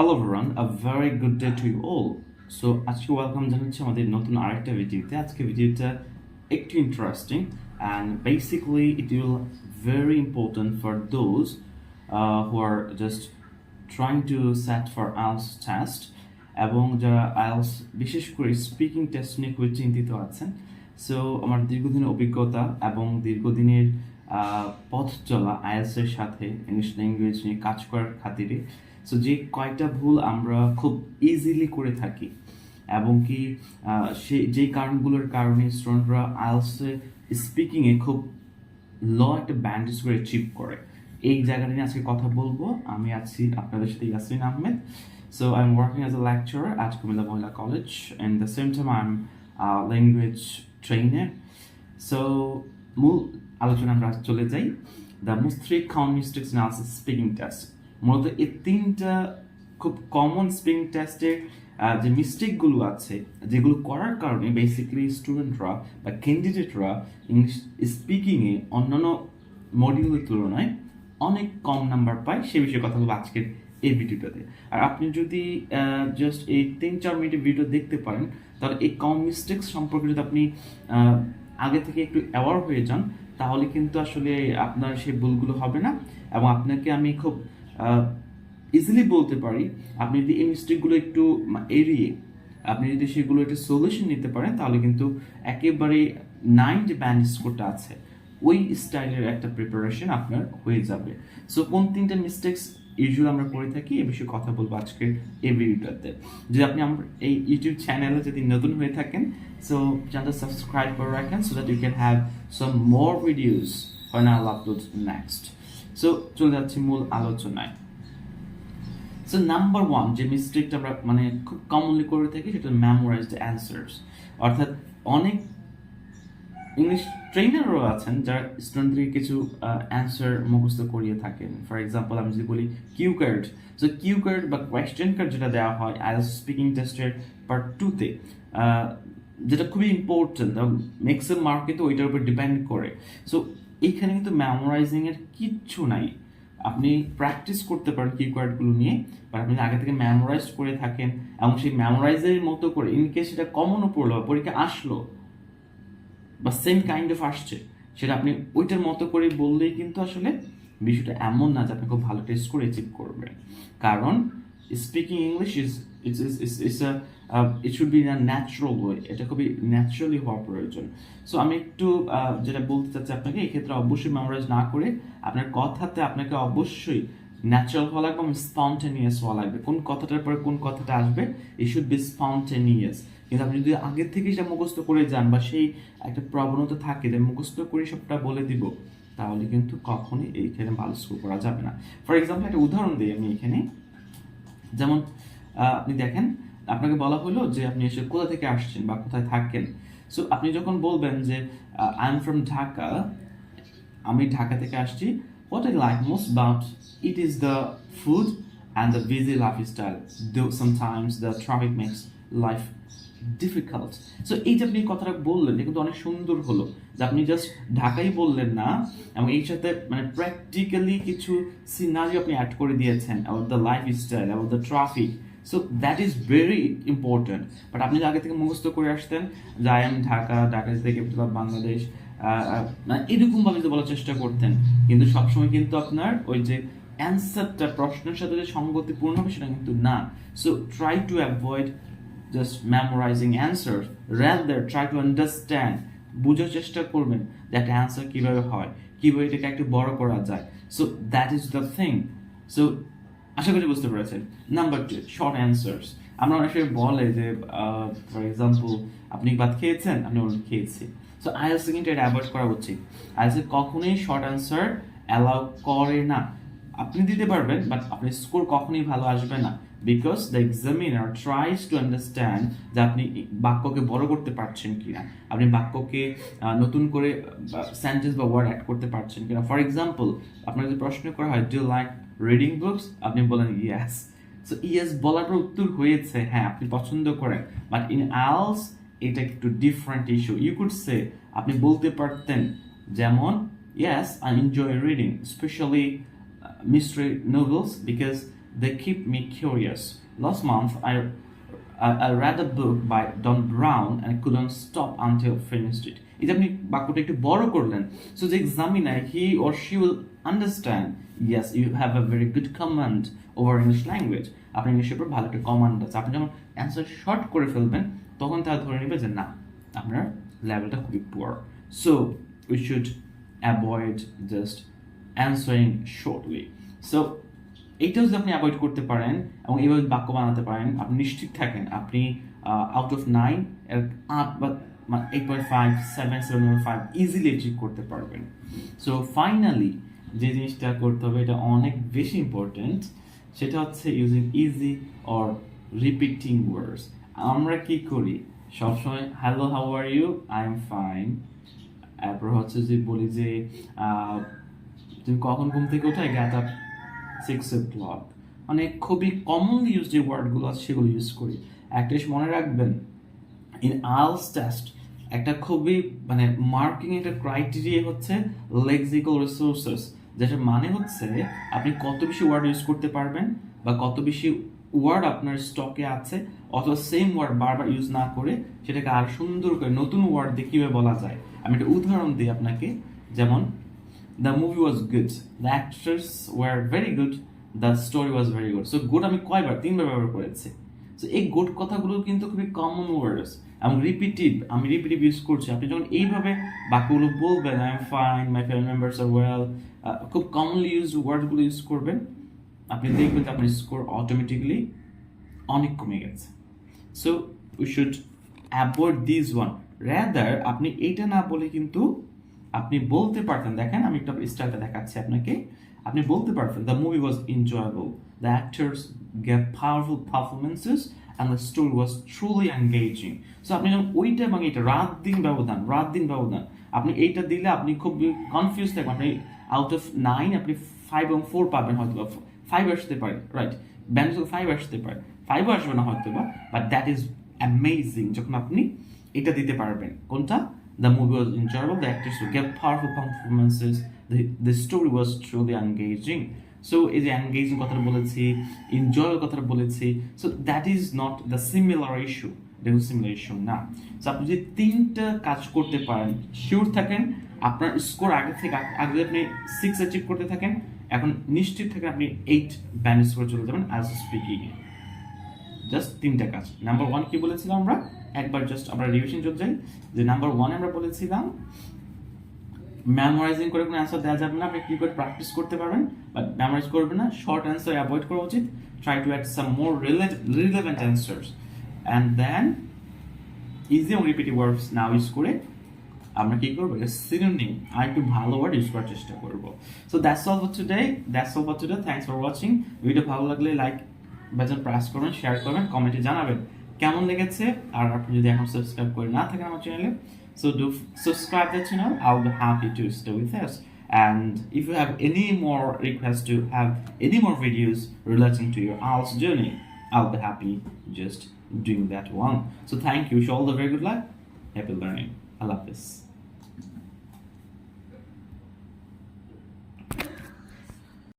Hello everyone, a very good day to you all. So আজকে welcome জানাচ্ছি আমাদের নতুন আরেকটা ভিডিওতে। আজকে ভিডিওটা একটু interesting and basically it will very important for those who are just trying to set for IELTS test এবং যারা আইলস বিশেষ করে স্পিকিং টেস্ট নিয়ে খুবই চিন্তিত আছেন। সো আমার দীর্ঘদিনের অভিজ্ঞতা এবং দীর্ঘদিনের আহ, পথ চলা আইএলসের সাথে ইংলিশ ল্যাঙ্গুয়েজ নিয়ে কাজ করার খাতিরে সো যে কয়টা ভুল আমরা খুব ইজিলি করে থাকি এবং কি সে, যে কারণগুলোর কারণে স্টুডেন্টরা আইএলসে স্পিকিংয়ে খুব ল একটা ব্যান্ডেজ করে চিপ করে। এই জায়গাটা নিয়ে আজকে কথা বলব। আমি আছি আপনাদের সাথে Yasmin Ahmed. So I am working as a lecturer at Comilla Mohila college and the same time, I'm a language trainer. So মূল আলোচনা আমরা চলে যাই। The three count mistakes also speaking test মূলত এই তিনটা খুব কমন স্পিকিং টেস্টের যে মিস্টেকগুলো আছে, যেগুলো করার কারণে বেসিক্যালি স্টুডেন্টরা বা ক্যান্ডিডেটরা ইংলিশ স্পিকিংয়ে অন্যান্য মডিউলের তুলনায় অনেক কম নাম্বার পায়, সে বিষয়ে কথা বলব আজকের এই ভিডিওটাতে আর আপনি যদি জাস্ট এই তিন চার মিনিটের ভিডিও দেখতে পারেন, তাহলে এই কম মিস্টেক্স সম্পর্কে যদি আপনি আগে থেকে একটু অ্যাওয়ার হয়ে যান, তাহলে কিন্তু আসলে আপনার সেই ভুলগুলো হবে না। এবং আপনাকে আমি খুব ইজিলি বলতে পারি, আপনি যদি এই মিস্টেকগুলো একটু এড়িয়ে আপনি যদি সেগুলো একটু সলিউশন নিতে পারেন, তাহলে কিন্তু একেবারে নাইন যে ব্যান্ড স্কোরটা আছে, ওই স্টাইলের একটা প্রিপারেশন আপনার হয়ে যাবে সো কোন তিনটা মিস্টেক্স ইউজুয়াল আমরা করে থাকি, এ বিষয়ে কথা বলব আজকে এই ভিডিওটাতে যদি আপনি আমার এই ইউটিউব চ্যানেলে যদি নতুন হয়ে থাকেন সো চ্যানেলটা সাবস্ক্রাইব করে রাখেন so that you can have some more videos when I'll upload next. So চলে যাচ্ছি মূল আলোচনায়। সো নাম্বার ওয়ান যে মিস্টেকটা আমরা মানে খুব কমনলি করে থাকি সেটা মেমোরাইজড অ্যান্সার্স অর্থাৎ অনেক ইংলিশ ট্রেনারও আছেন যারা স্টুডেন্টদেরকে কিছু অ্যান্সার মুখস্থ করিয়ে থাকেন। ফর এক্সাম্পল আমি যদি বলি Q card so Q card বা কোয়েশ্চেন কার্ড যেটা দেওয়া হয় আইএলস স্পিকিং টেস্টের পার্ট টুতে যেটা খুবই ইম্পর্টেন্ট ম্যাক্সিমাম মার্ক কিন্তু ওইটার উপর ডিপেন্ড করে। সো এইখানে কিন্তু মেমোরাইজিং এর কিচ্ছু নাই। আপনি প্র্যাকটিস করতে পারেন কি কিওয়ার্ডগুলো নিয়ে বাট আপনি আগে থেকে মেমোরাইজ করে থাকেন, এবং সেই মেমোরাইজের মতো করে ইন কেস সেটা কমনও পড়ল বা পরীক্ষা আসলো, বা সেম কাইন্ড অফ আসছে, সেটা আপনি ওইটার মতো করে বললেই কিন্তু আসলে বিষয়টা এমন না যে আপনি খুব ভালো টেস্ট করে অ্যাচিভ করবেন। কারণ speaking English is it's is is a it should be in a natural way এটা খুবই ন্যাচারালি হওয়া প্রয়োজন। সো আমি একটু যেটা বলতে চাচ্ছি আপনাকে, এই ক্ষেত্রে অবশ্যই মেমোরাইজ না করে আপনার কথাতে আপনাকে অবশ্যই ন্যাচারাল হওয়া লাগবে এবং স্পন্টেনিয়াস হওয়া লাগবে। কোন কথাটার পরে কোন কথাটা আসবে ই শুড বি স্পন্টেনিয়াস কিন্তু আপনি যদি আগে থেকে সেটা মুখস্থ করে যান বা সেই একটা প্রবণতা থাকে যে মুখস্থ করে সবটা বলে দিব, তাহলে কিন্তু কখনোই এইখানে ভালো স্কোর করা যাবে না। ফর এক্সাম্পল একটা উদাহরণ দিই আমি এখানে। যেমন আপনি দেখেন, আপনাকে বলা হলো যে আপনি এসে কোথা থেকে আসছেন বা কোথায় থাকেন। সো আপনি যখন বলবেন যে আই এম ফ্রম ঢাকা, আমি ঢাকা থেকে আসছি what I like most but it is the food and the busy life style sometimes the traffic makes life difficult so এই যে আপনি কথাটা বললেন, এটা কিন্তু অনেক সুন্দর হলো যে আপনি জাস্ট ঢাকাই বললেন না, এবং এই সাথে মানে প্র্যাকটিক্যালি কিছু সিনারি আপনি অ্যাড করে দিয়েছেন about the life style about the traffic so that is very important but আপনি আগে থেকে মুখস্থ করে আসতেন যে I am Dhaka Dhaka of Bangladesh মানে এরকম ভাবে যদি বলার চেষ্টা করতেন। কিন্তু সবসময় কিন্তু আপনার ওই যে অ্যান্সারটা প্রশ্নের সাথে যে সঙ্গতিপূর্ণ হবে সেটা কিন্তু না। So try to avoid just memorising answer rather try to understand বোঝার চেষ্টা করবেন একটা অ্যান্সার কীভাবে হয়, কীভাবে এটাকে একটু বড় করা যায়। So that is the thing so আশা করি বুঝতে পেরেছেন। নাম্বার টু শর্ট অ্যান্সার্স আমরা অনেক সময় বলে যে ফর এক্সাম্পল আপনি ভাত খেয়েছেন? আপনি বলেন খেয়েছি। সো আইএলস কিন্তু এটা অ্যাভয়েড করা উচিত। আইএলস কখনোই শর্ট অ্যান্সার অ্যালাউ করে না। আপনি দিতে পারবেন বাট আপনার স্কোর কখনোই ভালো আসবে না। Because the examiner tries to understand যে আপনি বাক্যকে বড় করতে পারছেন কিনা। আপনি বাক্যকে নতুন করে সেন্টেন্স বা ওয়ার্ড অ্যাড করতে পারছেন কিনা। ফর এক্সাম্পল আপনার যদি প্রশ্ন করা হয় ডু লাইক রিডিং বুকস আপনি বলেন ইয়াস সো ইয়েস বলার পর উত্তর হয়েছে। হ্যাঁ আপনি পছন্দ করেন। বাট ইন আলস এটা একটু different issue you could say আপনি বলতে পারতেন যেমন i enjoy reading especially uh, mystery novels because they keep me curious. Last month, I I, I read a book by Don Brown and couldn't stop until finished it. এটা আপনি বাক্যটা একটু বড় করলেন সো যে examiner he or she will understand yes you have a very good command over English language আপনার ইংলিশের উপর ভালো একটা কমান্ড আছে। আপনি যখন অ্যান্সার শর্ট করে ফেলবেন তখন তারা ধরে নেবে যে না আপনার লেভেলটা খুবই poor so we should avoid just answering shortly so এইটাও যদি আপনি অ্যাভয়েড করতে পারেন এবং এইভাবে বাক্য বানাতে পারেন। আপনি নিশ্চিত থাকেন, আপনি আউট অফ নাইন আট বা eight point five seven seven point five easily achieve করতে পারবেন। সো ফাইনালি যে জিনিসটা করতে হবে, এটা অনেক বেশি ইম্পর্টেন্ট সেটা হচ্ছে using easy or repeating words আমরা কি করি? সবসময় hello how are you I am fine তারপর হচ্ছে যে বলি যে তুমি কখন ঘুম থেকে ওঠো? Get up six o'clock মানে খুবই কমনলি ইউজ যে ওয়ার্ডগুলো আছে, সেগুলো ইউজ করি। একটা মনে রাখবেন ইন আলস টেস্ট একটা খুবই মানে মার্কিং একটা ক্রাইটেরিয়া হচ্ছে লেক্সিক্যাল রিসোর্সেস যেটার মানে হচ্ছে আপনি কত বেশি ওয়ার্ড ইউজ করতে পারবেন বা কত বেশি ওয়ার্ড আপনার স্টকে আছে, অথবা সেম ওয়ার্ড বারবার ইউজ না করে সেটাকে আর সুন্দর করে নতুন ওয়ার্ড দিয়ে কীভাবে বলা যায়। আমি একটা উদাহরণ দিই আপনাকে, যেমন the movie was good the actors were very good the story was very good so good আমি কয়বার, তিনবার ব্যবহার করেছি। সো এই গুড কথাগুলো কিন্তু খুবই কমন ওয়ার্ডস এবং রিপিটিভ আমি রিপিটিভ ইউজ করছি। আপনি যখন এইভাবে বাক্যগুলো বলবেন I am fine my family members are well খুব কমনলি ইউজ ওয়ার্ডগুলো ইউজ করবেন। আপনি দেখবেন যে আপনার স্কোর অটোমেটিকলি অনেক কমে গেছে। So we should avoid this one rather আপনি এইটা না বলে কিন্তু আপনি বলতে পারতেন, দেখেন আমি একটা স্টাইলটা দেখাচ্ছি আপনাকে। আপনি বলতে পারতেন the movie was enjoyable the actors gave powerful performances and the story was truly engaging so আপনি যখন ওইটা এবং এইটা রাত দিন ব্যবধান, রাত দিন ব্যবধান, আপনি এইটা দিলে আপনি খুব কনফিউজ থাকবেন। আপনি আউট অফ নাইন আপনি ফাইভ এবং ফোর পাবেন হয়তো বা ফাইভ আসতে পারে রাইট ব্যাংক ফাইভ আসতে পারে। ফাইভও আসবে না হয়তো বা বাট দ্যাট ইজ অ্যামেজিং যখন আপনি এটা দিতে পারবেন। কোনটা? The movie was enjoyable the actors gave powerful performances the story was truly engaging so এই যে এনগেজিং কথাটা বলেছি এনজয় কথাটা বলেছি so that is not the similar issue এটা সিমিলার ইস্যু না। সো আপনি যদি তিনটা কাজ করতে পারেন শিওর থাকেন, আপনার স্কোর আগে থেকে, আগে আপনি সিক্স অ্যাচিভ করতে থাকেন, এখন নিশ্চিত থাকেন আপনি এইট ব্যান্ড স্কোর চলে যাবেন অ্যাজ স্পিকিং জাস্ট তিনটা কাজ। নাম্বার ওয়ান কি বলেছিলাম আমরা? একবার জাস্ট আমরা রিভিশন চলছে যে নাম্বার ওয়ান আমরা বলেছিলাম মেমোরাইজিং করে কোনো অ্যান্সার দেওয়া যাবে না, আপনি কি করে প্র্যাকটিস করতে পারবেন বাট মেমোরাইজ করবেন না শর্ট অ্যান্সার অ্যাভয়েড করা উচিত try to add some more relevant answers and then easy এবং রিপিটিভ ওয়ার্ডস নাও ইউজ করে আমরা কি করব? সিনোনিম আর একটু ভালো ওয়ার্ড ইউজ করার চেষ্টা করব। So that's all for today that's all for today thanks for watching video ভালো লাগলে লাইক বাটন প্রেস করবেন শেয়ার করবেন কমেন্টে জানাবেন। কেমন লেগেছে আর আপনি যদি এখন সাবস্ক্রাইব করে না থাকেন আমার চ্যানেলে so do subscribe the channel I be happy to stay with us and if you have any more requests to have any more videos relating to your IELTS journey I'll be happy just doing that one so thank you wish all the very good luck happy learning Allah Hafiz